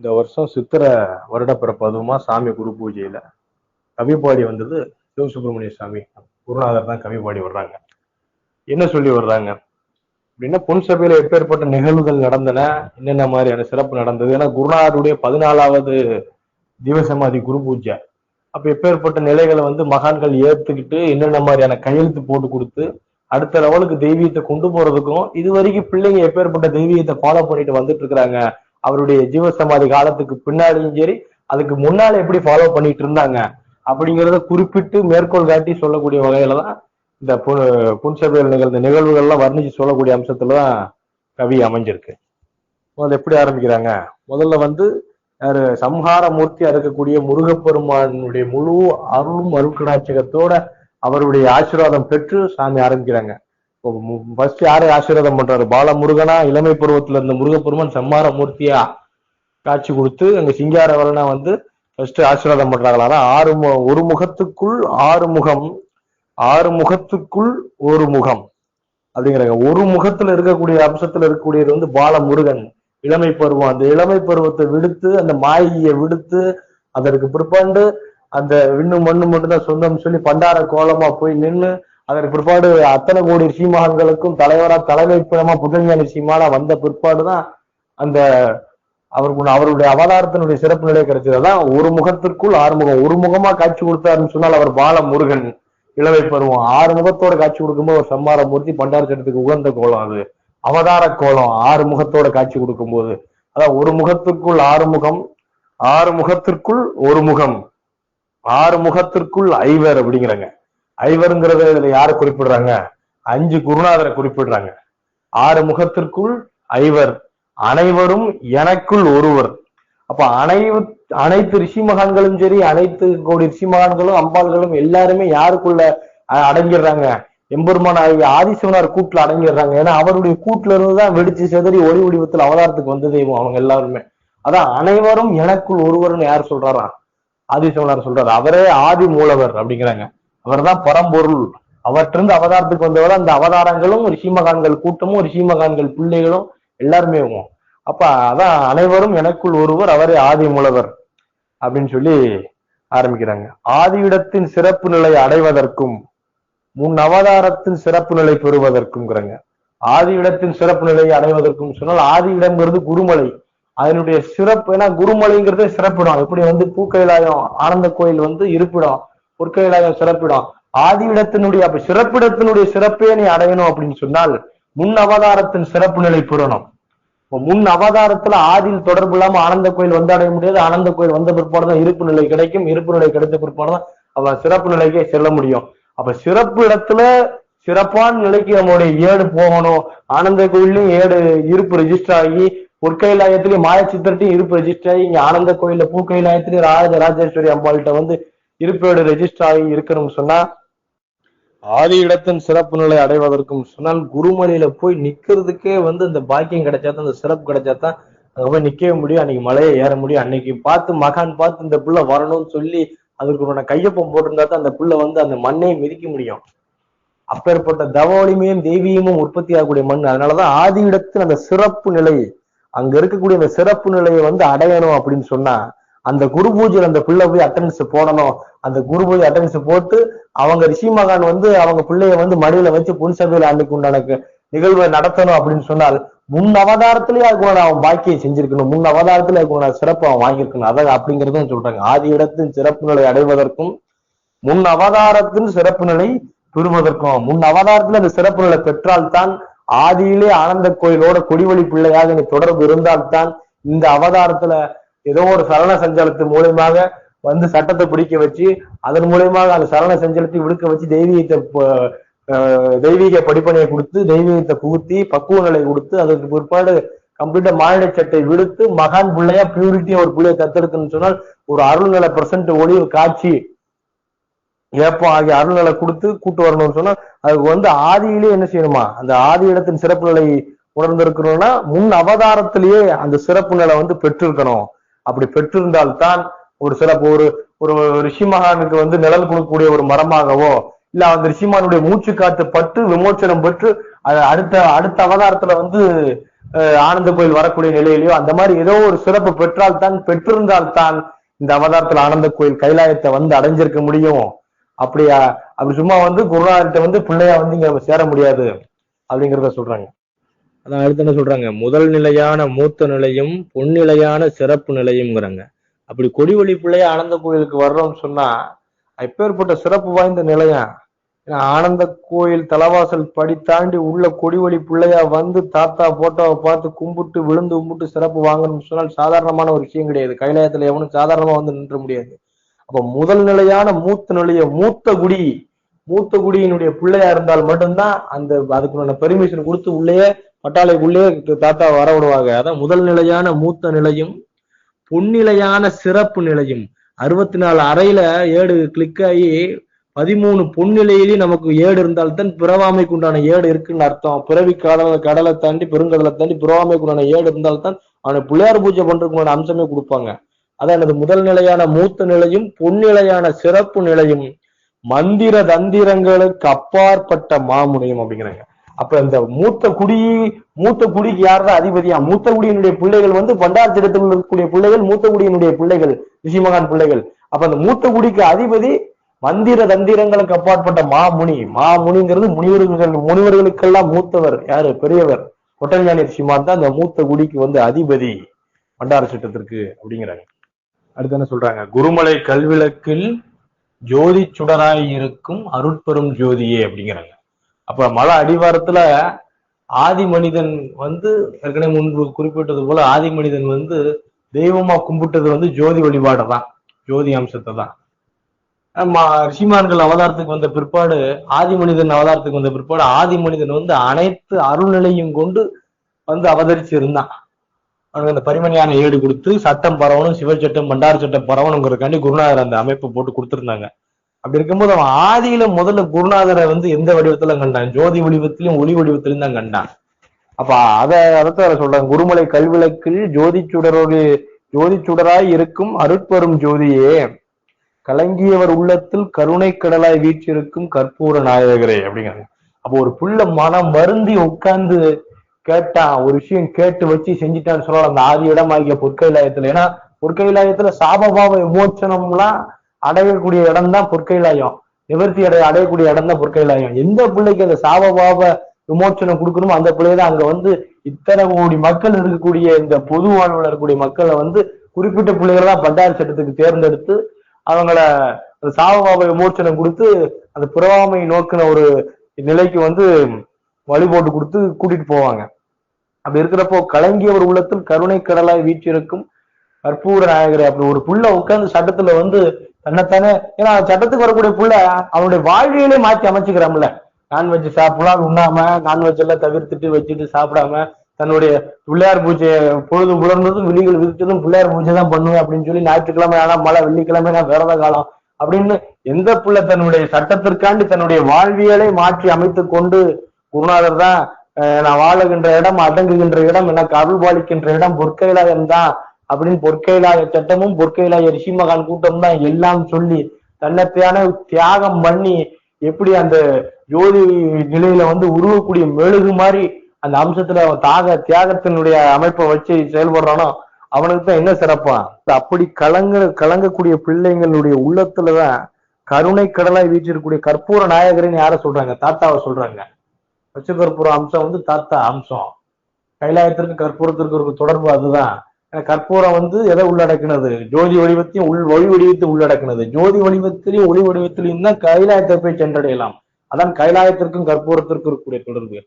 இந்த வருஷம் சித்திர வருடப்பிறப்பு அதுவுமா சாமி குரு பூஜையில கவிப்பாடி வந்தது சிவசுப்பிரமணிய சாமி. குருநாதர் தான் கவிப்பாடி வர்றாங்க. என்ன சொல்லி வர்றாங்க? அப்படின்னா பொன் சபையில எப்பேற்பட்ட நிகழ்வுகள் நடந்தன என்னென்ன மாதிரியான சிறப்பு நடந்தது? ஏன்னா குருநாதருடைய பதினாலாவது ஜீவசமாதி குரு பூஜை. அப்ப எப்பேற்பட்ட நிலைகளை வந்து மகான்கள் ஏத்துக்கிட்டு என்னென்ன மாதிரியான கையெழுத்து போட்டு கொடுத்து அடுத்த லெவலுக்கு தெய்வீகத்தை கொண்டு போறதுக்கும் இது வரைக்கும் பிள்ளைங்க எப்பேற்பட்ட தெய்வீகத்தை ஃபாலோ பண்ணிட்டு வந்துட்டு இருக்கிறாங்க அவருடைய ஜீவசமாதி காலத்துக்கு பின்னாடியும் சரி அதுக்கு முன்னால எப்படி ஃபாலோ பண்ணிட்டு இருந்தாங்க அப்படிங்கிறத குறிப்பிட்டு மேற்கோள் காட்டி சொல்லக்கூடிய வகையில தான் இந்த பு- புன்சபையில் நிகழ்ந்த நிகழ்வுகள்லாம் வர்ணிச்சு சொல்லக்கூடிய அம்சத்துல தான் கவி அமைஞ்சிருக்கு. முதல்ல எப்படி ஆரம்பிக்கிறாங்க? முதல்ல வந்து யாரு சம்ஹார மூர்த்தியா இருக்கக்கூடிய முருகப்பெருமானுடைய முழு அருளும் அருட்கடாட்சகத்தோட அவருடைய ஆசீர்வாதம் பெற்று சாமி ஆரம்பிக்கிறாங்க. ஃபர்ஸ்ட் யாரை ஆசீர்வாதம் பண்றாரு? பாலமுருகனா? இளமை பருவத்துல இருந்த முருகப்பெருமன் சம்மார மூர்த்தியா காட்சி கொடுத்து அங்க சிங்காரவரனா வந்து ஃபர்ஸ்ட் ஆசீர்வாதம் பண்றாங்களா? ஆறு ஒரு முகத்துக்குள் ஆறு முகம் ஆறு முகத்துக்குள் ஒரு முகம் அப்படிங்கிறாங்க. ஒரு முகத்துல இருக்கக்கூடிய அம்சத்துல இருக்கக்கூடியது வந்து பாலமுருகன் இளமை பருவம். அந்த இளமை பருவத்தை விடுத்து அந்த மாயை விடுத்து அதற்கு பிற்பாண்டு அந்த விண்ணு மண்ணு மட்டும்தான் சொந்தம் சொல்லி பண்டார கோலமா போய் நின்னு அதற்கு பிற்பாடு அத்தனை கோடி சீமகன்களுக்கும் தலைவரா தலைமை பிணமா புகழ்ஞானி சீமானா வந்த பிற்பாடுதான் அந்த அவருக்கு அவருடைய அவதாரத்தினுடைய சிறப்பு நிலை கிடைச்சது. அதான் ஒரு முகத்திற்குள் ஆறு முகம். ஒரு முகமா காட்சி கொடுத்தாருன்னு சொன்னால் அவர் பாலமுருகன் இளவை பருவம். ஆறு முகத்தோட காட்சி கொடுக்கும்போது ஒரு சம்மார மூர்த்தி பண்டார சட்டத்துக்கு உகந்த கோலம் அது. அவதார கோலம். ஆறு முகத்தோட காட்சி கொடுக்கும்போது. அதான் ஒரு முகத்திற்குள் ஆறு முகம் ஆறு முகத்திற்குள் ஒரு முகம் ஆறு முகத்திற்குள் ஐவர் அப்படிங்கிறாங்க. ஐவருங்கிறத இதுல யாரை குறிப்பிடுறாங்க? அஞ்சு குருநாதரை குறிப்பிடுறாங்க. ஆறு முகத்திற்குள் ஐவர் அனைவரும் எனக்குள் ஒருவர். அப்ப அனைவு அனைத்து ரிஷி மகான்களும் சரி அனைத்து கோடி ரிஷி மகான்களும் அம்பாள்களும் எல்லாருமே யாருக்குள்ள அஹ், அடங்கிடுறாங்க? எம்பெருமான ஆகிய ஆதிசிவனார் கூட்டுல அடங்கிடுறாங்க. ஏன்னா அவருடைய கூட்டுல இருந்துதான் வெடிச்சு செதறி ஒளி வடிவத்தில் அவதாரத்துக்கு வந்த தெய்வம் அவங்க எல்லாருமே. அதான் அனைவரும் எனக்குள் ஒருவர்னு யார் சொல்றாராம் ஆதிசிவனார் சொல்றாரு. அவரே ஆதி மூலவர் அப்படிங்கிறாங்க. அவர்தான் பரம்பொருள். அவற்றிருந்து அவதாரத்துக்கு வந்தவர் அந்த அவதாரங்களும் ரிஷிமகான்கள் கூட்டமும் ரிஷிமகான்கள் பிள்ளைகளும் எல்லாருமே இருக்கும். அப்ப அதான் அனைவரும் எனக்குள் ஒருவர் அவரே ஆதி மூலவர் அப்படின்னு சொல்லி ஆரம்பிக்கிறாங்க. ஆதியிடத்தின் சிறப்பு நிலை அடைவதற்கும் முன் அவதாரத்தின் சிறப்பு நிலை பெறுவதற்கும்ங்கிறாங்க. ஆதி இடத்தின் சிறப்பு நிலையை அடைவதற்கும் சொன்னால் ஆதி இடம்ங்கிறது குருமலை. அதனுடைய சிறப்பு ஏன்னா குருமலைங்கிறதே சிறப்பிடம். எப்படி வந்து பூக்கைலாயம் ஆனந்த கோயில் வந்து இருப்பிடம். பொற்கைலாயம் சிறப்பிடம். ஆதி இடத்தினுடைய அப்ப சிறப்பிடத்தினுடைய சிறப்பே நீ அடையணும் அப்படின்னு சொன்னால் முன் அவதாரத்தின் சிறப்பு நிலை புறணும் முன் அவதாரத்துல ஆதியில் தொடர்பு இல்லாம ஆனந்த கோயில் வந்து அடைய முடியாது. ஆனந்த கோயில் வந்த பிற்பாடுதான் இருப்பு நிலை கிடைக்கும். இருப்பு நிலை கிடைத்த பிற்பாடுதான் அவன் சிறப்பு நிலைக்கே செல்ல முடியும். அப்ப சிறப்பு இடத்துல சிறப்பான நிலைக்கு நம்மளுடைய ஏடு போகணும். ஆனந்த கோயிலையும் ஏடு இருப்பு ரெஜிஸ்டர் ஆகி பொற்கைலாயத்திலயும் மாய சித்திரத்தையும் இருப்பு ரெஜிஸ்டர் ஆகி இங்க ஆனந்த கோயில பூக்கைலாயத்திலயும் ராஜ ராஜேஸ்வரி அம்பாள்கிட்ட வந்து இருப்பேடு ரெஜிஸ்டர் ஆகி இருக்கணும்னு சொன்னா ஆதி இடத்தின் சிறப்பு நிலை அடைவதற்கும் சொன்னால் குருமலையில போய் நிக்கிறதுக்கே வந்து இந்த பாக்கியம் கிடைச்சாதான் இந்த சிறப்பு கிடைச்சாதான் அங்க போய் நிக்கவே முடியும். அன்னைக்கு மலையை ஏற முடியும். அன்னைக்கு பார்த்து மகான் பார்த்து இந்த புள்ள வரணும்னு சொல்லி அதுக்கு ஒரு கையொப்பம் போட்டிருந்தா தான் அந்த புள்ள வந்து அந்த மண்ணை மிதிக்க முடியும். அப்பேற்பட்ட தவொளிமையும் தெய்வீகமும் உற்பத்தி ஆகக்கூடிய மண். அதனாலதான் ஆதி இடத்தில் அந்த சிறப்பு நிலை அங்க இருக்கக்கூடிய அந்த சிறப்பு நிலையை வந்து அடையணும் அப்படின்னு சொன்னா அந்த குரு பூஜையில் அந்த பிள்ளை போய் அட்டன்ஸ் போடணும். அந்த குரு பூஜை அட்டன்ஸ் போட்டு அவங்க ரிஷி மகான் வந்து அவங்க பிள்ளைய வந்து மடியில வச்சு புன் அன்னைக்கு உண்டான நிகழ்வை நடத்தணும் அப்படின்னு சொன்னால் முன் அவதாரத்திலேயே அதுக்குள்ள அவன் பாக்கியை செஞ்சிருக்கணும். முன் அவதாரத்திலே அதுக்குள்ள சிறப்பு அவன் வாங்கியிருக்கணும். அதான் அப்படிங்கிறதும் சொல்றாங்க. ஆதி இடத்தின் சிறப்பு நிலை அடைவதற்கும் முன் அவதாரத்தின் சிறப்பு நிலை பெறுவதற்கும் முன் அவதாரத்துல அந்த சிறப்பு நிலை பெற்றால்தான் ஆதியிலே ஆனந்த கோயிலோட கொடிவழி பிள்ளையாக நீ தொடர்பு இருந்தால்தான் இந்த அவதாரத்துல ஏதோ ஒரு சரண சஞ்சலத்து மூலியமாக வந்து சட்டத்தை பிடிக்க வச்சு அதன் மூலியமாக அந்த சரண சஞ்சலத்தை விடுக்க வச்சு தெய்வீகத்தை தெய்வீக படிப்பனையை கொடுத்து தெய்வீகத்தை புகுத்தி பக்குவ நிலை கொடுத்து அதற்கு பிற்பாடு கம்ப்ளீட்டா மாநில சட்டை விடுத்து மகான் பிள்ளையா பியூரிட்டியா ஒரு பிள்ளைய தத்தெடுக்கணும்னு சொன்னால் ஒரு அருள்நிலை பிரசன்ட் ஒளி காட்சி ஏப்பம் ஆகிய அருள்நிலை கொடுத்து கூட்டு வரணும்னு சொன்னா அதுக்கு வந்து ஆதியிலே என்ன செய்யணுமா? அந்த ஆதி இடத்தின் சிறப்பு நிலை உணர்ந்திருக்கணும்னா முன் அவதாரத்திலேயே அந்த சிறப்பு நிலை வந்து பெற்றிருக்கணும். அப்படி பெற்றிருந்தால்தான் ஒரு சிறப்பு ஒரு ஒரு ரிஷி மகானுக்கு வந்து நிழல் கொடுக்கக்கூடிய ஒரு மரமாகவோ இல்ல அந்த ரிஷிமானுடைய மூச்சு காத்து பட்டு விமோச்சனம் பெற்று அது அடுத்த அடுத்த அவதாரத்துல வந்து ஆனந்த கோயில் வரக்கூடிய நிலையிலயோ அந்த மாதிரி ஏதோ ஒரு சிறப்பு பெற்றால் தான் இந்த அவதாரத்துல ஆனந்த கோயில் கைலாயத்தை வந்து அடைஞ்சிருக்க முடியும். அப்படியா? அப்படி சும்மா வந்து குருநாதர்கிட்ட வந்து பிள்ளையா வந்து இங்க சேர முடியாது. அப்படிங்கிறத சொல்றாங்க. அதான் அடுத்து என்ன சொல்றாங்க? முதல் நிலையான மூத்த நிலையும் பொன்னிலையான சிறப்பு நிலையும்ங்கிறாங்க. அப்படி கொடிவழி பிள்ளைய ஆனந்த கோயிலுக்கு வர்றோம்னு சொன்னா எப்பேற்பட்ட சிறப்பு வாய்ந்த நிலையா? ஏன்னா ஆனந்த கோயில் தலவாசல் படி தாண்டி உள்ள கொடிவழி பிள்ளையா வந்து தாத்தா போட்டோவை பார்த்து கும்பிட்டு விழுந்து கும்பிட்டு சிறப்பு வாங்கணும்னு சொன்னால் சாதாரணமான ஒரு விஷயம் கிடையாது. கைலாயத்துல எவனும் சாதாரணமா வந்து நின்ற முடியாது. அப்ப முதல் நிலையான மூத்த நிலைய மூத்த குடி மூத்த குடியினுடைய பிள்ளையா இருந்தால் மட்டும்தான் அந்த அதுக்குள்ள பெர்மிஷன் கொடுத்து உள்ளேயே பட்டாளைக்குள்ளேயே தாத்தா வர விடுவாங்க அதான் முதல் நிலையான மூத்த நிலையும் பொன்னிலையான சிறப்பு நிலையும். அறுபத்தி நாலு அறையில ஏடு கிளிக் ஆகி பதிமூணு பொன்னிலையிலேயே நமக்கு ஏடு இருந்தால்தான் பிறவாமைக்கு உண்டான ஏடு இருக்குன்னு அர்த்தம். பிறவி கடலை கடலை தாண்டி பெருங்கடலை தாண்டி பிறவாமைக்கு உண்டான ஏடு இருந்தால்தான் அவனை பிள்ளையார் பூஜை பண்றதுக்கு அம்சமே கொடுப்பாங்க. அதான் எனது முதல் நிலையான மூத்த நிலையும் பொன்னிலையான சிறப்பு நிலையும். மந்திர தந்திரங்களுக்கு அப்பாற்பட்ட மாமுனியம் அப்படிங்கிறாங்க. அப்ப இந்த மூத்த குடி மூத்த குடிக்கு யார்தான் அதிபதியா? மூத்த குடியினுடைய பிள்ளைகள் வந்து பண்டார் திட்டத்தில் இருக்கக்கூடிய பிள்ளைகள் மூத்த குடியினுடைய பிள்ளைகள் ரிஷிமகான் பிள்ளைகள். அப்ப அந்த மூத்த குடிக்கு அதிபதி மந்திர தந்திரங்களுக்கு அப்பாற்பட்ட மாமுனி. மாமுனிங்கிறது முனிவர்கள் முனிவர்களுக்கெல்லாம் மூத்தவர். யாரு? பெரியவர். ஒட்டஞ்சானி ரிஷிமான் தான் அந்த மூத்த குடிக்கு வந்து அதிபதி. பண்டார சிட்டத்திற்கு அப்படிங்கிறாங்க. அடுத்து என்ன சொல்றாங்க? குருமலை கல்விளக்கில் ஜோதி சுடராய் இருக்கும் அருட்பெரும் ஜோதியே அப்படிங்கிறாங்க. அப்ப மலை அடிவாரத்துல ஆதி மனிதன் வந்து ஏற்கனவே முன்பு குறிப்பிட்டது போல ஆதி மனிதன் வந்து தெய்வமா கும்பிட்டது வந்து ஜோதி வழிபாடு தான் ஜோதி அம்சத்தை தான் ரிஷிமான்கள் அவதாரத்துக்கு வந்த பிற்பாடு ஆதி மனிதன் அவதாரத்துக்கு வந்த பிற்பாடு ஆதி மனிதன் வந்து அனைத்து அருள்நிலையும் கொண்டு வந்து அவதரிச்சு இருந்தான் அவனுக்கு அந்த பரிமணியான ஏடு கொடுத்து சட்டம் பரவணும் சிவச்சட்டம் பண்டார சட்டம் பரவணுங்கிறதுக்காண்டி குருநாதர் அந்த அமைப்பை போட்டு கொடுத்துருந்தாங்க. அப்படி இருக்கும்போது அவன் ஆதியில முதல்ல குருநாதரை வந்து எந்த வடிவத்துல கண்டான்? ஜோதி வடிவத்திலும் ஒளி வடிவத்திலும் தான் கண்டான். அப்ப அத அதைத்தான் சொல்றாங்க குருமலை கல்விளக்கில் ஜோதி சுடரோடு ஜோதி சுடராய் இருக்கும் அருட்பெரும் ஜோதியே கலங்கியவர் உள்ளத்தில் கருணை கடலாய் வீற்றிருக்கும் கற்பூர நாயகரே அப்படிங்கிறாங்க. அப்போ ஒரு புள்ள மனம் வருந்தி உட்கார்ந்து கேட்டான். ஒரு விஷயம் கேட்டு வச்சு செஞ்சுட்டான்னு சொல்லலாம் அந்த ஆதி இடமாகிய பொற்கைலாயத்துல. ஏன்னா பொற்கைலாயத்துல சாபபாவ விமோச்சனம்லாம் அடையக்கூடிய இடம் தான் பொற்கைலாயம். நிவர்த்தி அடைய அடையக்கூடிய இடம் தான் பொற்கைலாயம். எந்த பிள்ளைக்கு அந்த சாபபாவ விமோச்சனம் கொடுக்கணுமோ அந்த பிள்ளை தான் அங்க வந்து இத்தனை கோடி மக்கள் இருக்கக்கூடிய இந்த பொது வாழ்வில் இருக்கக்கூடிய மக்களை வந்து குறிப்பிட்ட பிள்ளைகள் தான் பண்டார சட்டத்துக்கு தேர்ந்தெடுத்து அவங்கள அந்த சாபபாவ விமோச்சனம் கொடுத்து அந்த புறவாமை நோக்கின ஒரு நிலைக்கு வந்து வழி போட்டு கொடுத்து கூட்டிட்டு போவாங்க. அப்படி இருக்கிறப்போ கலங்கியவர் உள்ளத்தில் கருணை கடலாய் வீற்றிருக்கும் கற்பூர நாயகரே அப்படி ஒரு புள்ள உட்கார்ந்து சட்டத்துல வந்து தன்னைத்தானே ஏன்னா சட்டத்துக்கு வரக்கூடிய புள்ள அவனுடைய வாழ்வியலே மாத்தி அமைச்சுக்கிறான்ல. நான்வெஜ் சாப்பிடலாம் உண்ணாம நான்வெஜ் எல்லாம் தவிர்த்துட்டு வச்சுட்டு சாப்பிடாம தன்னுடைய பிள்ளையார் பூஜையை பொழுது புலர்ந்ததும் விழிகள் விதித்ததும் பிள்ளையார் பூஜை தான் பண்ணுவேன் அப்படின்னு சொல்லி ஞாயிற்றுக்கிழமை ஆனா மழை வெள்ளிக்கிழமை நான் விரத காலம் அப்படின்னு எந்த புள்ள தன்னுடைய சட்டத்திற்காண்டி தன்னுடைய வாழ்வியலை மாற்றி அமைத்து கொண்டு குருநாதர் தான் நான் வாழுகின்ற இடம் அடங்குகின்ற இடம் எனக்கு அருள் பாலிக்கின்ற இடம் பொற்கைலாயம் தான் அப்படின்னு பொற்கைலாய சட்டமும் பொற்கைலாய ரிஷிமகான் கூட்டம் தான் எல்லாம் சொல்லி தன்னத்தையான தியாகம் பண்ணி எப்படி அந்த ஜோதி நிலையில வந்து உருவக்கூடிய மெழுகு மாதிரி அந்த அம்சத்துல அவன் தாக தியாகத்தினுடைய அமைப்பை வச்சு செயல்படுறானோ அவனுக்கு தான் என்ன சிறப்பா? அப்படி கலங்க கலங்கக்கூடிய பிள்ளைங்களுடைய உள்ளத்துலதான் கருணை கடலாய் வீச்சிருக்கக்கூடிய கற்பூர நாயகரின்னு யார சொல்றாங்க? தாத்தாவை சொல்றாங்க. பச்சை கற்பூர அம்சம் வந்து தாத்தா அம்சம். கைலாயத்திற்கு கற்பூரத்திற்கு ஒரு தொடர்பு அதுதான். ஏன்னா கற்பூரம் வந்து எதை உள்ளடக்கினது? ஜோதி வடிவத்தையும் உள் ஒளி வடிவத்தை உள்ளடக்கினது. ஜோதி வடிவத்திலையும் ஒளி வடிவத்திலையும் தான் கைலாயத்தை போய் சென்றடையலாம். அதான் கைலாயத்திற்கும் கற்பூரத்திற்கும் இருக்கக்கூடிய தொடர்பு.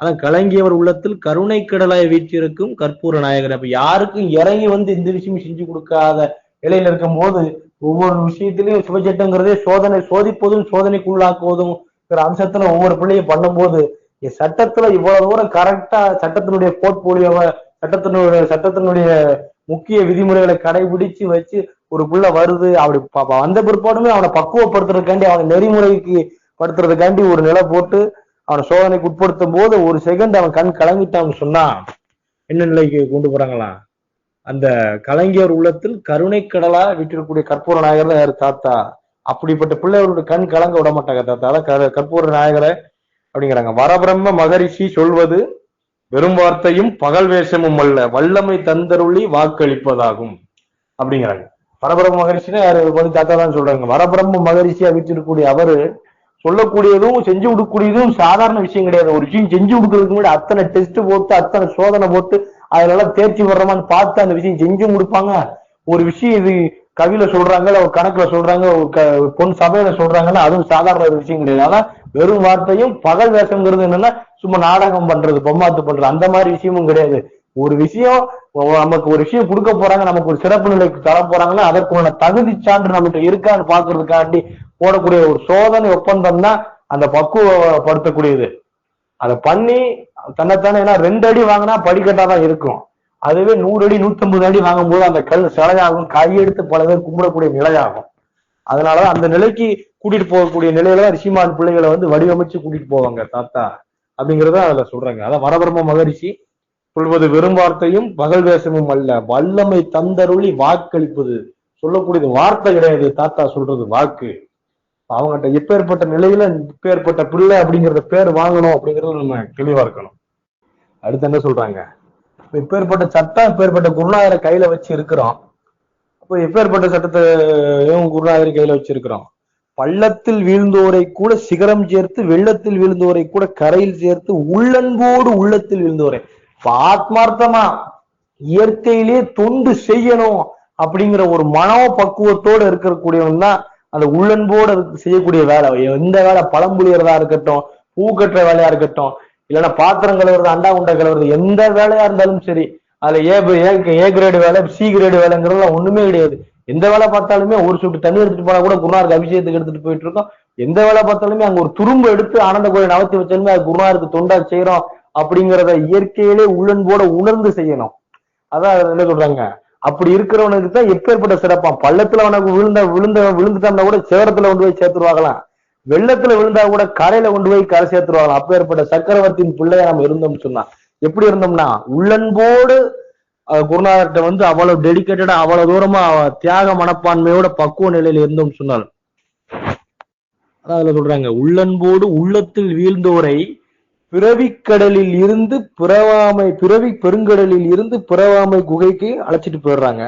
ஆனால் கலங்கியவர் உள்ளத்தில் கருணை கடலாய் வீற்றிருக்கும் கற்பூர நாயகர். அப்ப யாருக்கும் இறங்கி வந்து இந்த விஷயம் செஞ்சு கொடுக்காத நிலையில் இருக்கும் போது ஒவ்வொரு விஷயத்திலையும் சுபச்சட்டங்கிறதே சோதனை சோதிப்பதும் சோதனைக்குள்ளாக்குவதும் அம்சத்துல ஒவ்வொரு பிள்ளையும் பண்ணும்போது சட்டத்துல இவ்வளவு தூரம் கரெக்டா சட்டத்தினுடைய போர்ட்போலியோவை சட்டத்தினுடைய சட்டத்தினுடைய முக்கிய விதிமுறைகளை கடைபிடிச்சு வச்சு ஒரு புள்ள வருது. அப்படி வந்த பிற்பாடுமே அவனை பக்குவப்படுத்துறதுக்காண்டி அவனை நெறிமுறைக்கு படுத்துறதுக்காண்டி ஒரு நிலை போட்டு அவனை சோதனைக்கு உட்படுத்தும் போது ஒரு செகண்ட் அவன் கண் கலங்கிட்டான்னு சொன்னா என்ன நிலைக்கு கொண்டு போறாங்களா? அந்த கலைஞர் உள்ளத்தில் கருணை கடலா விட்டிருக்கக்கூடிய கற்பூர நாயகர் யாரு? தாத்தா. அப்படிப்பட்ட பிள்ளைகளுடைய கண் கலங்க விட மாட்டாங்க தாத்தா. அதான் க- கற்பூர நாயகரை அப்படிங்கிறாங்க. வரபிரம்ம மகரிஷி சொல்வது வெறும் வார்த்தையும் பகல் வேஷமும் அல்ல வல்லமை தந்தருளி வாக்களிப்பதாகும். அப்படிங்கிறாங்க. பரபிரம்ம மகரிஷினா யாரு? தாத்தா தான் சொல்றாங்க. வரபிரம்ம மகரிஷியா வீட்டிருக்கக்கூடிய அவரு சொல்லக்கூடியதும் செஞ்சு கொடுக்கக்கூடியதும் சாதாரண விஷயம் கிடையாது. ஒரு விஷயம் செஞ்சு கொடுக்கறதுக்கு முன்னாடி அத்தனை டெஸ்ட் போட்டு அத்தனை சோதனை போட்டு அதுல தேர்ச்சி வர்றமான்னு பார்த்து அந்த விஷயம் செஞ்சு கொடுப்பாங்க ஒரு விஷயம் இது கவியில சொல்றாங்க இல்ல ஒரு கணக்குல சொல்றாங்க ஒரு பொன் சபையில சொல்றாங்கன்னா அதுவும் சாதாரண ஒரு விஷயம் கிடையாது. ஆனா வெறும் வார்த்தையும் பகல் வேஷங்கிறது என்னன்னா சும்மா நாடகம் பண்றது பொம்மாத்து பண்றது அந்த மாதிரி விஷயமும் கிடையாது. ஒரு விஷயம் நமக்கு ஒரு விஷயம் கொடுக்க போறாங்க நமக்கு ஒரு சிறப்பு நிலைக்கு தர போறாங்கன்னா அதற்குள்ள தகுதி சான்று நம்மகிட்ட இருக்கான்னு பாக்குறதுக்காண்டி போடக்கூடிய ஒரு சோதனை ஒப்பந்தம் தான் அந்த பக்குவப்படுத்தக்கூடியது. அதை பண்ணி தன்னைத்தானே ஏன்னா ரெண்டு அடி வாங்கினா படிக்கட்டா தான் இருக்கும். அதுவே நூறு அடி நூத்தம்பது அடி வாங்கும்போது அந்த கல் சிலையாகும் கையெடுத்து பல பேர் கும்பிடக்கூடிய நிலையாகும். அதனாலதான் அந்த நிலைக்கு கூட்டிட்டு போகக்கூடிய நிலையில தான் ரிஷிமான் பிள்ளைகளை வந்து வடிவமைச்சு கூட்டிட்டு போவாங்க தாத்தா. அப்படிங்கறத அதுல சொல்றாங்க. அதான் வரபிரம்ம மகரிஷி சொல்வது வெறும் வார்த்தையும் பகல் வேஷமும் அல்ல. வல்லமை தந்தருளி வாக்களிப்பது. சொல்லக்கூடியது வார்த்தை கிடையாது தாத்தா சொல்றது வாக்கு. அவங்ககிட்ட எப்பேற்பட்ட நிலையில இப்பேற்பட்ட பிள்ளை அப்படிங்கிறத பேர் வாங்கணும் அப்படிங்கறது நம்ம தெளிவா இருக்கணும். அடுத்து என்ன சொல்றாங்க? இப்ப இப்பேற்பட்ட சட்டம் இப்பேற்பட்ட குருநாதரை கையில வச்சு இருக்கிறோம். அப்போ எப்பேற்பட்ட சட்டத்தையும் குருநாதரை கையில வச்சிருக்கிறோம். பள்ளத்தில் வீழ்ந்தோரை கூட சிகரம் சேர்த்து வெள்ளத்தில் வீழ்ந்தோரை கூட கரையில் சேர்த்து உள்ளன்போடு உள்ளத்தில் வீழ்ந்தோரை. ஆத்மார்த்தமா இயற்கையிலேயே தொண்டு செய்யணும் அப்படிங்கிற ஒரு மனோ பக்குவத்தோடு இருக்கக்கூடியவன் தான் அந்த உள்ளன்போடு செய்யக்கூடிய வேலை. எந்த வேலை பழம் புளியறதா இருக்கட்டும் பூ கட்டுற வேலையா இருக்கட்டும் இல்லைன்னா பாத்திரம் கழுவுறது அண்டா உண்டை கழுவுறது எந்த வேலையா இருந்தாலும் சரி அதுல ஏ ஏ- கிரேடு வேலை சி கிரேடு வேலைங்கிறதுலாம் ஒண்ணுமே கிடையாது. எந்த வேலை பார்த்தாலுமே ஒரு சுட்டு தண்ணி எடுத்துட்டு போனா கூட குருநாருக்கு அபிஷேகத்துக்கு எடுத்துட்டு போயிட்டு இருக்கோம். எந்த வேலை பார்த்தாலுமே அங்க ஒரு துரும்பு எடுத்து ஆனந்த கோயில் நவத்தி வச்சாலுமே அது குருநாருக்கு தொண்டா செய்யறோம் அப்படிங்கிறத இயற்கையிலே உள்ளன்போட உணர்ந்து செய்யணும். அதான் என்ன சொல்றாங்க? அப்படி இருக்கிறவனுக்கு தான் எப்பேற்பட்ட சிறப்பான் பள்ளத்துல அவனுக்கு விழுந்த விழுந்த தந்தா கூட சேரத்துல கொண்டு போய் சேர்த்துருவாங்களாம். வெள்ளத்துல விழுந்தா கூட கரையில கொண்டு போய் கரை சேர்த்துருவாங்களாம். அப்பேற்பட்ட சக்கரவர்த்தியின் பிள்ளைய நம்ம இருந்தோம்னு சொன்னா. எப்படி இருந்தோம்னா உள்ளன்போடு குருநாதர்கிட்ட வந்து அவ்வளவு டெடிகேட்டடா அவ்வளவு தூரமா அவ- தியாக மனப்பான்மையோட பக்குவ நிலையில இருந்தோம் சொன்னால் அதான் அதுல சொல்றாங்க. உள்ளன்போடு உள்ளத்தில் வீழ்ந்தோரை பிறவிக்கடலில் இருந்து பிறவாமை பிறவி பெருங்கடலில் இருந்து பிறவாமை குகைக்கு அழைச்சிட்டு போயிடுறாங்க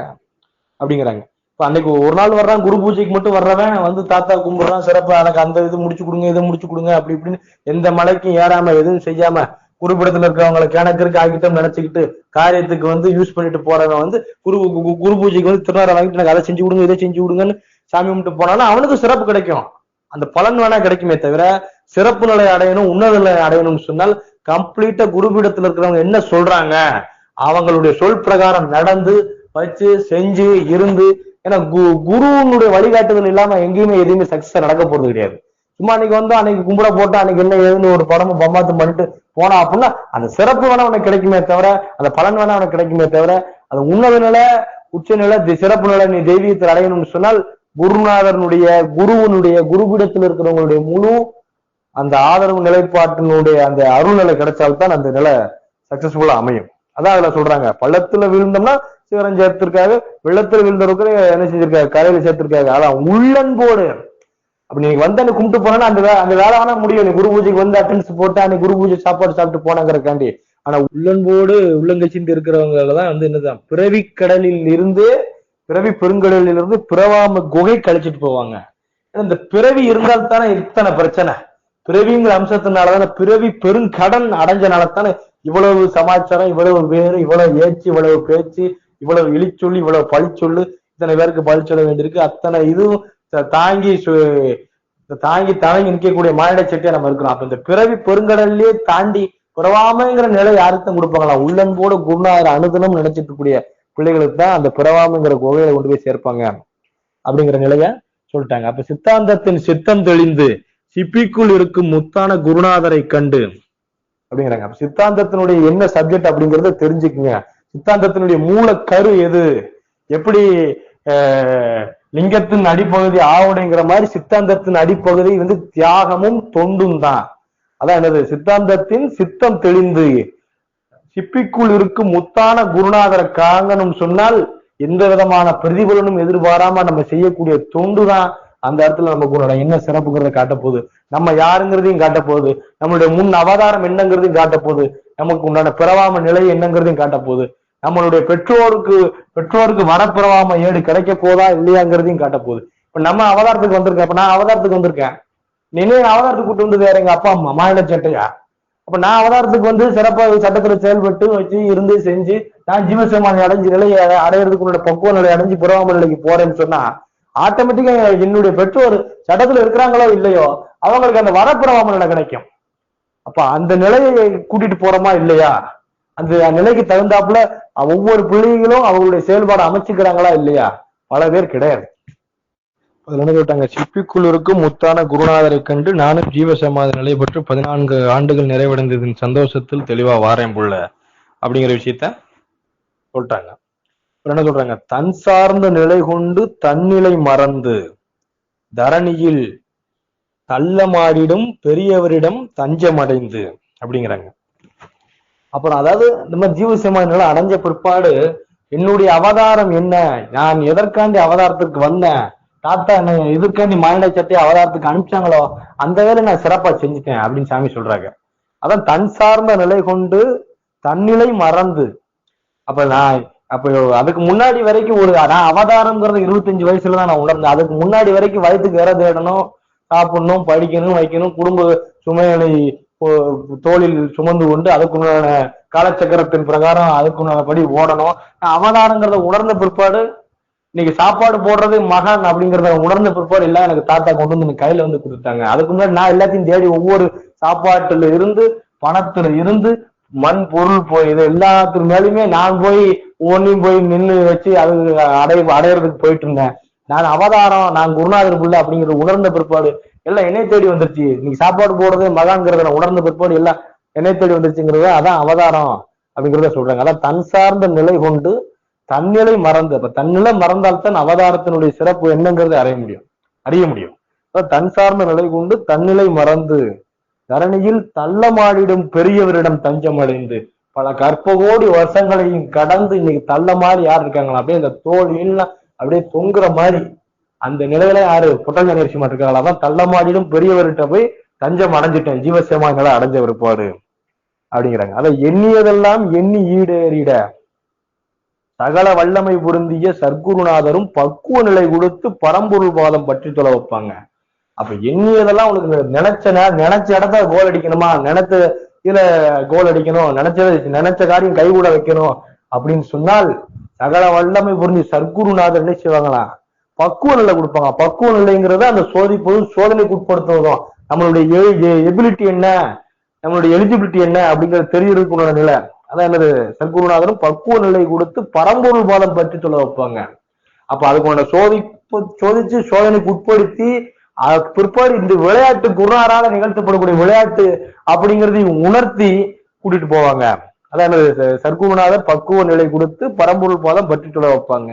அப்படிங்கிறாங்க. இப்ப அன்னைக்கு ஒரு நாள் வர்றான் குரு பூஜைக்கு மட்டும் வர்றவன் வந்து தாத்தா கும்பிடுறான் சிறப்பா எனக்கு அந்த இது முடிச்சு கொடுங்க இதை முடிச்சு கொடுங்க அப்படி இப்படின்னு எந்த மலைக்கும் ஏறாம எதுவும் செய்யாம குருபிடத்துல இருக்கிறவங்களை கிணக்கிற்கு ஆகிட்டம் நினைச்சுக்கிட்டு காரியத்துக்கு வந்து யூஸ் பண்ணிட்டு போறவன் வந்து குரு குரு பூஜைக்கு வந்து திருநாரை வாங்கிட்டு எனக்கு அதை செஞ்சு கொடுங்க இதை செஞ்சு கொடுங்கன்னு சாமி கும்பிட்டு போனாலும் அவனுக்கு சிறப்பு கிடைக்கும். அந்த பலன் வேணா கிடைக்குமே தவிர சிறப்பு நிலை அடையணும் உன்னத நிலை அடையணும்னு சொன்னால் கம்ப்ளீட்டா குருபீடத்துல இருக்கிறவங்க என்ன சொல்றாங்க? அவங்களுடைய சொல் பிரகாரம் நடந்து வச்சு செஞ்சு இருந்து ஏன்னா கு- குருவினுடைய வழிகாட்டுதல் இல்லாம எங்கேயுமே எதுவுமே சக்சஸ் நடக்க போறது கிடையாது. சும்மா அன்னைக்கு வந்து அன்னைக்கு கும்பிட போட்டு அன்னைக்கு என்ன ஏதுன்னு ஒரு படமும் பம்பாத்தம் பண்ணிட்டு போனா அப்படின்னா அந்த சிறப்பு வேணா உனக்கு கிடைக்குமே தவிர அந்த பலன் வேணா உனக்கு கிடைக்குமே தவிர அந்த உன்னத நிலை உச்ச நிலை சிறப்பு நிலை நீ தெய்வீகத்தில் அடையணும்னு சொன்னால் குருநாதனுடைய குருவனுடைய குருபீடத்தில் இருக்கிறவங்களுடைய முழு அந்த ஆதரவு நிலைப்பாட்டினுடைய அந்த அருள் நிலை கிடைச்சால்தான் அந்த நிலை சக்சஸ்ஃபுல்லா அமையும். அதான் அதுல சொல்றாங்க. பள்ளத்துல விழுந்தோம்னா சிவரம் சேர்த்திருக்காரு வெள்ளத்துல விழுந்தவருக்கு என்ன செஞ்சிருக்காரு? கரையில சேர்த்திருக்காரு. அதான் உள்ளன்போடு அப்படி நீங்க வந்து அன்னைக்கு கும்பிட்டு போனா அந்த அந்த வேலை வேணா முடியும். நீ குரு பூஜைக்கு வந்து அட்டன்ஸ் போட்டு அன்னைக்கு குரு பூஜை சாப்பாடு சாப்பிட்டு போனாங்கிறக்காண்டி ஆனா உள்ளன்போடு உள்ளங்கச்சிட்டு இருக்கிறவங்க தான் வந்து என்னதான் பிறவி கடலில் இருந்து பிறவி பெருங்கடலில் இருந்து பிறவாம குகை கழிச்சிட்டு போவாங்க. ஏன்னா இந்த பிறவி இருந்தால் தானே இத்தனை பிரச்சனை. பிறவிங்கிற அம்சத்தினாலதானே பிறவி பெருங்கடன் அடைஞ்சனால தானே இவ்வளவு சமாச்சாரம் இவ்வளவு பேரு இவ்வளவு ஏச்சு இவ்வளவு பேச்சு இவ்வளவு இழிச்சொல்லு இவ்வளவு பழிச்சொல்லு இத்தனை பேருக்கு பழிச்சொல்ல வேண்டியிருக்கு. அத்தனை இதுவும் தாங்கி சு- தாங்கி தாங்கி நிற்கக்கூடிய மானிட செட்டியா நம்ம இருக்கிறோம் அப்ப இந்த பிறவி பெருங்கடல்லையே தாண்டி பிறவாமைங்கிற நிலை யாருக்கும் கொடுப்பாங்களா? உள்ளன்போடு குருநாதர் அனுதனம் நினைச்சிட்டு இருக்கக்கூடிய பிள்ளைகளுக்கு தான் அந்த பிறவாமைங்கிற கோவையில கொண்டு போய் சேர்ப்பாங்க. அப்படிங்கிற நிலைய சொல்லிட்டாங்க. அப்ப சித்தாந்தத்தின் சித்தம் தெளிந்து சிப்பிக்குள் இருக்கும் முத்தான குருநாதரை கண்டு அப்படிங்கிறாங்க. அப்ப சித்தாந்தத்தினுடைய என்ன சப்ஜெக்ட் அப்படிங்கறத தெரிஞ்சுக்குங்க. சித்தாந்தத்தினுடைய மூல கரு எது? எப்படி அஹ், லிங்கத்தின் அடிப்பகுதி ஆவுடைங்கிற மாதிரி சித்தாந்தத்தின் அடிப்பகுதி வந்து தியாகமும் தொண்டும் தான். அதான் என்னது? சித்தாந்தத்தின் சித்தம் தெளிந்து. சிப்பிக்குள் இருக்கும் முத்தான குருநாதரை காங்கணும் சொன்னால் எந்த விதமான பிரதிபலனும் எதிர்பாராம நம்ம செய்யக்கூடிய தொண்டு தான் அந்த இடத்துல நம்ம குருநாட என்ன சிறப்புங்கிறத காட்ட போகுது. நம்ம யாருங்கிறதையும் காட்ட போகுது. நம்மளுடைய முன் அவதாரம் என்னங்கிறதையும் காட்ட போகுது. நமக்கு உண்டான பிறவாம நிலை என்னங்கிறதையும் காட்ட போகுது. நம்மளுடைய பெற்றோருக்கு பெற்றோருக்கு வரப்பிரவாம ஏடு கிடைக்க போதா இல்லையாங்கிறதையும் காட்ட போகுது. இப்ப நம்ம அவதாரத்துக்கு வந்திருக்கேன். இப்ப நான் அவதாரத்துக்கு வந்திருக்கேன். நினைவு அவதாரத்துக்கு கூட்டு வந்து வேற எங்க அப்பா அம்மா மாநில சட்டையா? அப்ப நான் அவதாரத்துக்கு வந்து சிறப்பாக சட்டத்துல செயல்பட்டு வச்சு இருந்து செஞ்சு நான் ஜீவசமானி அடைஞ்சு நிலையை அடையிறதுக்கு உன்னோட பக்குவ நிலை அடைஞ்சு பிறவாம நிலைக்கு போறேன்னு சொன்னா ஆட்டோமேட்டிக்கா என்னுடைய பெற்றோர் சட்டத்துல இருக்கிறாங்களோ இல்லையோ அவங்களுக்கு அந்த வரப்பிரவாம நிலை கிடைக்கும். அப்ப அந்த நிலையை கூட்டிட்டு போறோமா இல்லையா? அந்த நிலைக்கு தகுந்தாப்புல ஒவ்வொரு பிள்ளைகளும் அவங்களுடைய செயல்பாடு அமைச்சுக்கிறாங்களா இல்லையா? பல பேர் கிடையாது. அதுல என்ன சொல்லிட்டாங்க? சிப்பிக்குள்ளூருக்கு முத்தான குருநாதரை கண்டு நானும் ஜீவசமாதி நிலை பெற்று பதினான்கு ஆண்டுகள் நிறைவடைந்ததின் சந்தோஷத்தில் தெளிவா வாரேன் புள்ள அப்படிங்கிற விஷயத்த சொல்லிட்டாங்க. அப்புறம் என்ன சொல்றாங்க? தன் சார்ந்த நிலை கொண்டு தன்னிலை மறந்து தரணியில் தள்ள மாறிடும் பெரியவரிடம் தஞ்சமடைந்து அப்படிங்கிறாங்க. அப்புறம் அதாவது இந்த மாதிரி ஜீவசமாதி நிலை அடைஞ்ச பிற்பாடு என்னுடைய அவதாரம் என்ன? நான் எதற்காண்டி அவதாரத்துக்கு வந்தேன்? தாத்தா என்ன எதற்காண்டி மாநில சட்டை அவதாரத்துக்கு அனுப்பிச்சாங்களோ அந்த வேலை நான் சிறப்பா செஞ்சுட்டேன் அப்படின்னு சாமி சொல்றாங்க. அதான் தன் சார்ந்த நிலை கொண்டு தன்னிலை மறந்து. அப்ப நான் அப்ப அதுக்கு முன்னாடி வரைக்கும் ஒரு நான் அவதாரம்ங்கிறது இருபத்தஞ்சு வயசுல தான் நான் உணர்ந்தேன். அதுக்கு முன்னாடி வரைக்கும் வயதுக்கு வேற தேடணும் சாப்பிடணும் படிக்கணும் வைக்கணும் குடும்ப சுமைகளை தோளில் சுமந்து கொண்டு அதுக்குண்டான காலச்சக்கரத்தின் பிரகாரம் அதுக்குண்டான படி ஓடணும். நான் அவதாரங்கிறத உணர்ந்த பிற்பாடு இன்னைக்கு சாப்பாடு போடுறது மகன் அப்படிங்கறத உணர்ந்த பிற்பாடு எல்லாம் எனக்கு தாத்தா கொண்டு வந்து எனக்கு கையில வந்து கொடுத்தாங்க. அதுக்கு முன்னாடி நான் எல்லாத்தையும் தேடி ஒவ்வொரு சாப்பாட்டுல இருந்து பணத்துல இருந்து மண் பொருள் போய் இது எல்லாத்துக்கு மேலயுமே நான் போய் ஒன்னையும் போய் நின்னு வச்சு அது அடைய அடையறதுக்கு போயிட்டு இருந்தேன். நான் அவதாரம் நான் குருநாதர் புள்ள அப்படிங்கறது உணர்ந்த பிற்பாடு எல்லாம் என்னை தேடி வந்துருச்சு. இன்னைக்கு சாப்பாடு போடுறது மகாங்கிறத உணர்ந்த பிற்பாடு எல்லாம் என்னை தேடி வந்துருச்சுங்கிறது அதான் அவதாரம் அப்படிங்கிறத சொல்றாங்க. அதான் தன் சார்ந்த நிலை கொண்டு தன்னிலை மறந்து அப்ப தன்னிலை மறந்தால்தான் அவதாரத்தினுடைய சிறப்பு என்னங்கிறதை அறிய முடியும். அறிய முடியும். தன் சார்ந்த நிலை கொண்டு தன்னிலை மறந்து தரணியில் தள்ளமாடிடும் பெரியவரிடம் தஞ்சம் அடைந்து பல கற்ப கோடி வருஷங்களையும் கடந்து இன்னைக்கு தள்ள மாதிரி யார் இருக்காங்களா? அப்படியே இந்த தோல் எல்லாம் அப்படியே தொங்குற மாதிரி அந்த நிலையில யாரு? புட்டங்க நரசிம்மா இருக்காங்களா தான் தள்ளமாடிடும் பெரியவர்கிட்ட போய் தஞ்சம் அடைஞ்சிட்டேன். ஜீவசேமா அடைஞ்ச விருப்பாடு அப்படிங்கிறாங்க. அதை எண்ணியதெல்லாம் எண்ணி ஈடேறிட. சகல வல்லமை பொருந்திய சர்க்குருநாதரும் பக்குவ நிலை கொடுத்து பரம்பொருள் பாதம் பற்றி தொலை வைப்பாங்க. அப்ப எண்ணியதெல்லாம் உனக்கு நினைச்ச நினைச்ச இடத்த கோல் அடிக்கணுமா? நினைச்ச இதுல கோல் அடிக்கணும். நினைச்ச நினைச்ச காரியம் கைகூட வைக்கணும். அப்படின்னு சொன்னால் சகல வல்லமை பொருந்தி சர்க்குருநாதர் என்ன செய்வாங்களா பக்குவ நிலை கொடுப்பாங்க. பக்குவ நிலைங்கிறத அந்த சோதிப்பது சோதனைக்கு உட்படுத்துவதும் நம்மளுடைய எபிலிட்டி என்ன? நம்மளுடைய எலிஜிபிலிட்டி என்ன? அப்படிங்கறது தெரியறதுக்குள்ள நிலை. அதான் என்னது? சர்க்குருநாதரும் பக்குவ நிலை கொடுத்து பரம்பொருள் பாதம் பற்றி சொல்ல வைப்பாங்க. அப்ப அதுக்கு சோதிப்பு சோதிச்சு சோதனைக்கு உட்படுத்தி பிற்பாடு இந்த விளையாட்டு குருநாரால நிகழ்த்தப்படக்கூடிய விளையாட்டு அப்படிங்கறதை உணர்த்தி கூட்டிட்டு போவாங்க. அதான் என்னது? சர்க்குருநாதர் பக்குவ நிலை கொடுத்து பரம்பொருள் பாதம் பற்றி சொல்ல வைப்பாங்க.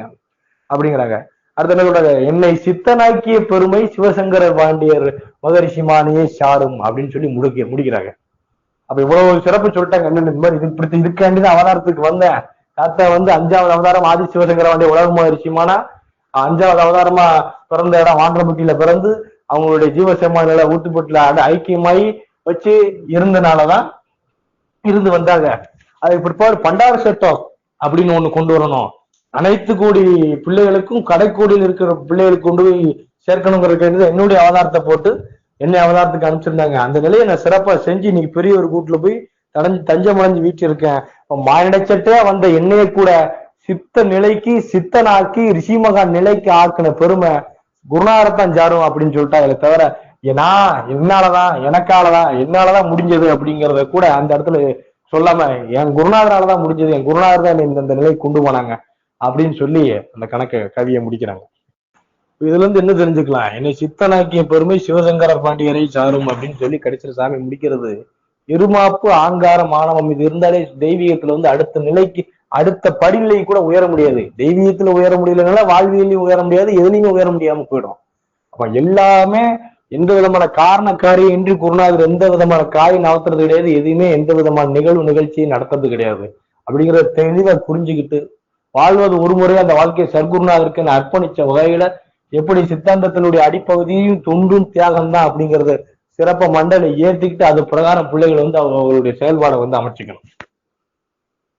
அப்படிங்கிறாங்க. அடுத்து என்ன சொல்றாங்க? என்னை சித்தனாக்கிய பெருமை சிவசங்கர பாண்டியர் மகரிஷி மானியே சாரும் அப்படின்னு சொல்லி முடிக்க முடிக்கிறாங்க. அப்ப இவ்வளவு சிறப்பு சொல்லிட்டாங்க. என்ன இந்த மாதிரி இது இப்படி இதுக்காண்டி தான் அவதாரத்துக்கு வந்தேன். தாத்தா வந்து அஞ்சாவது அவதாரம் ஆதி சிவசங்கர பாண்டிய உலக மகரிஷிமானா அஞ்சாவது அவதாரமா பிறந்த இடம் வாண்டரமுட்டியில பிறந்து அவங்களுடைய ஜீவசேமா ஊத்துப்பட்டுல அட ஐக்கியமாயி வச்சு இருந்தனாலதான் இருந்து வந்தாங்க. அதுக்கு பிற்பாடு பண்டார சட்டம் அப்படின்னு ஒண்ணு கொண்டு வரணும். அனைத்து கோடி பிள்ளைகளுக்கும் கடைக்கோடியில் இருக்கிற பிள்ளைகளுக்கு கொண்டு போய் சேர்க்கணுங்கிறது என்னுடைய அவதாரத்தை போட்டு என்னை அவதாரத்துக்கு அனுப்பிச்சிருந்தாங்க. அந்த நிலையை நான் சிறப்பா செஞ்சு இன்னைக்கு பெரிய ஒரு கூட்டுல போய் தடஞ்சு தஞ்சம் அடைஞ்சு வீட்டு இருக்கேன் மானிடச்சட்டையா வந்த என்னைய கூட சித்த நிலைக்கு சித்தனாக்கி ரிஷிமகான் நிலைக்கு ஆக்குன பெருமை குருநாரத்தான் ஜாரும் அப்படின்னு சொல்லிட்டா இதை தவிர நான் என்னாலதான் எனக்காலதான் என்னாலதான் முடிஞ்சது அப்படிங்கறத கூட அந்த இடத்துல சொல்லாம என் குருநாதராலதான் முடிஞ்சது. என் குருநாதர் தான் இந்த இந்த நிலைக்கு கொண்டு போனாங்க. அப்படின்னு சொல்லி அந்த கணக்கை கவியை முடிக்கிறாங்க. இதுல இருந்து என்ன தெரிஞ்சுக்கலாம்? என்னை சித்தனாக்கிய பெருமை சிவசங்கர பாண்டியரை சாரும் அப்படின்னு சொல்லி கடைசியில் சாமி முடிக்கிறது. இருமாப்பு ஆங்காரம் ஆணவம் இது இருந்தாலே தெய்வீகத்துல வந்து அடுத்த நிலைக்கு அடுத்த படிநிலை கூட உயர முடியாது. தெய்வீகத்துல உயர முடியலனால வாழ்வியலையும் உயர முடியாது எதுலையும் உயர முடியாம போயிடும். அப்ப எல்லாமே எந்த விதமான காரண காரியம் இன்றி குருநாதர் எந்த விதமான காய் நவத்துறது கிடையாது. எதுவுமே எந்த விதமான நிகழ்வு நிகழ்ச்சியும் நடத்துறது கிடையாது. அப்படிங்கறத தெளிவா புரிஞ்சுக்கிட்டு வாழ்வது ஒரு முறை அந்த வாழ்க்கையை சர்க்குருநாதருக்கு நான் அர்ப்பணிச்ச வகையில எப்படி சித்தாந்தத்தினுடைய அடிப்பகுதியும் தொண்டும் தியாகம் தான் அப்படிங்கறத சிறப்ப மண்டல ஏற்றிக்கிட்டு அது பிரகாரம் பிள்ளைகள் வந்து அவங்களுடைய செயல்பாடை வந்து அமைச்சுக்கணும்.